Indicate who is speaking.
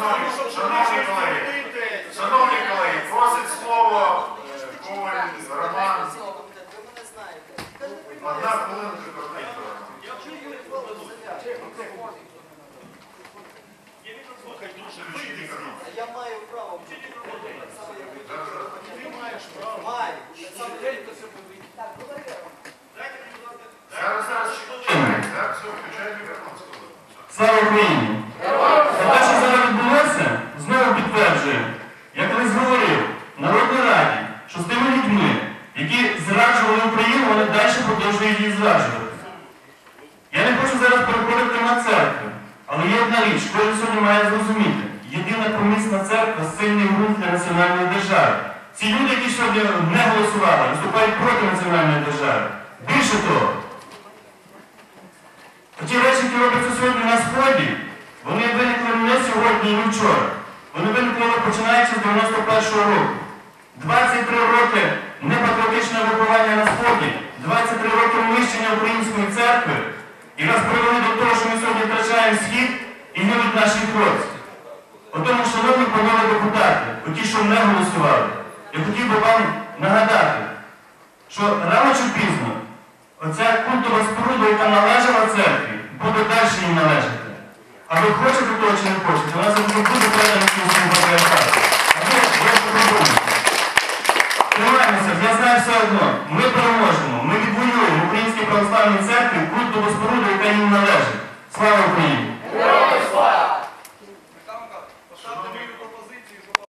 Speaker 1: Шановні, шановні колеги, шановні колеги, просить слово е, Коваль Роман. Одна мікрофон.
Speaker 2: Я маю право.
Speaker 1: Ти маєш право.
Speaker 2: Маю.
Speaker 1: Зараз, зараз, чекайте. Зараз все, включай мікрофон.
Speaker 3: Слава Україні! Те, що зараз відбулося, знову підтверджує, я колись говорив в Народній Раді, що з тими людьми, які зраджували Україну, вони далі продовжують її зраджувати. Я не хочу зараз переходити на церкву, але є одна річ, кожен сьогодні має зрозуміти. Єдина помісна церква сильний ґрунт для національної держави. Ці люди, які сьогодні не голосували, виступають проти національної держави. Більше того, Ті речі, які робляться сьогодні на Сході, вони виникли не сьогодні і не вчора. Вони виникли починаючи з 91-го року. 23 роки непатріотичного виховання на Сході, 23 роки нищення української церкви і нас привели до того, що ми сьогодні втрачаємо схід і гинуть наші хлопці. Отому, шановні панове депутати, оті, що не голосували, я хотів би вам нагадати, що рано чи пізно оця культова споруда, яка належала церкві, буде далі їм належати. А ви хочете того чи не хочете, вона завжди буде все одно. Ми переможемо, ми відвоюємо Українській православній церкві культову споруду, яка їм належить. Слава Україні!